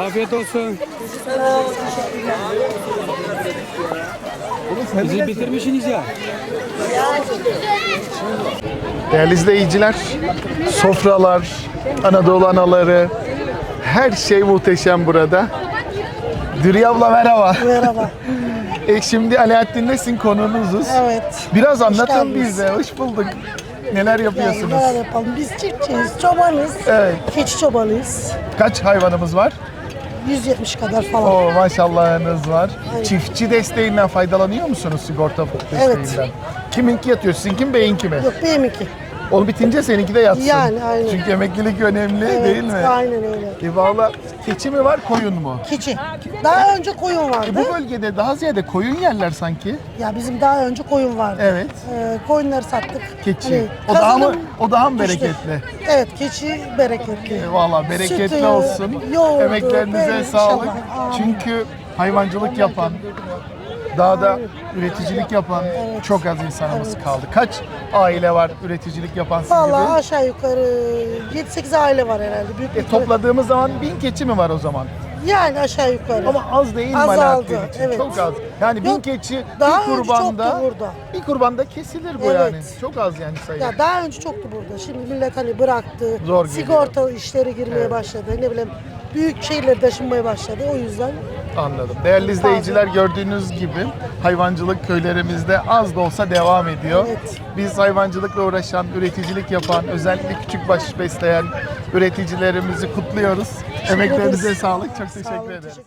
Afiyet olsun. Bizi bitirmişsiniz ya. Değerli izleyiciler, sofralar, Anadolu anaları, her şey muhteşem burada. Dürüye abla merhaba. Merhaba. E şimdi Alaaddin'desin konunuzuz. Evet. Biraz anlatın bize, hoş bulduk. Neler Yani yapıyorsunuz? neler yapalım? Biz çiftçiyiz, çobanız. Evet. Keçi çobanıyız. Kaç hayvanımız var? 170 kadar falan. Oo maşallahınız var. Aynen. Çiftçi desteğinden faydalanıyor musunuz sigorta desteğinden? Kiminki yatıyor? Sizinki beyinki mi? Yok benimki. Onu bitince seninki de yatsın. Yani, aynen. Çünkü emeklilik önemli Evet, değil mi? Aynen öyle. E valla keçi mi var koyun mu? Keçi. Daha önce koyun vardı. E bu bölgede daha ziyade koyun yerler sanki. Ya bizim daha önce koyun vardı. Evet. Ee, koyunları sattık. Keçi. Hani o daha mı o daha mı bereketli? Evet, keçi bereketli. E valla bereketli Sütü, olsun. yoğurdu, Emeklerinize sağlık. inşallah. Çünkü hayvancılık yapan, dağda üreticilik yapan çok az insanımız kaldı. Kaç aile var üreticilik yapan sizin Vallahi gibi? aşağı yukarı 7-8 aile var herhalde. Büyük bir E, topladığımız zaman bin keçi mi var o zaman? Yani aşağı yukarı. Ama az değil Azaldı, Alaaddin için? evet. Çok az. Yani bin Yok, keçi daha bir önce kurbanda çoktu burada. bir kurbanda kesilir bu Evet. yani. Çok az yani sayı. Ya daha önce çoktu burada. Şimdi millet hani bıraktı. Zor geliyor. sigorta işleri girmeye başladı. Ne bileyim büyük şehirlere taşınmaya başladı. O yüzden Anladım. Değerli izleyiciler gördüğünüz gibi hayvancılık köylerimizde az da olsa devam ediyor. Evet. Biz hayvancılıkla uğraşan, üreticilik yapan, özellikle küçük baş besleyen üreticilerimizi kutluyoruz. Emeklerinize sağlık. Çok Sağ teşekkür olun, ederim. teşekkür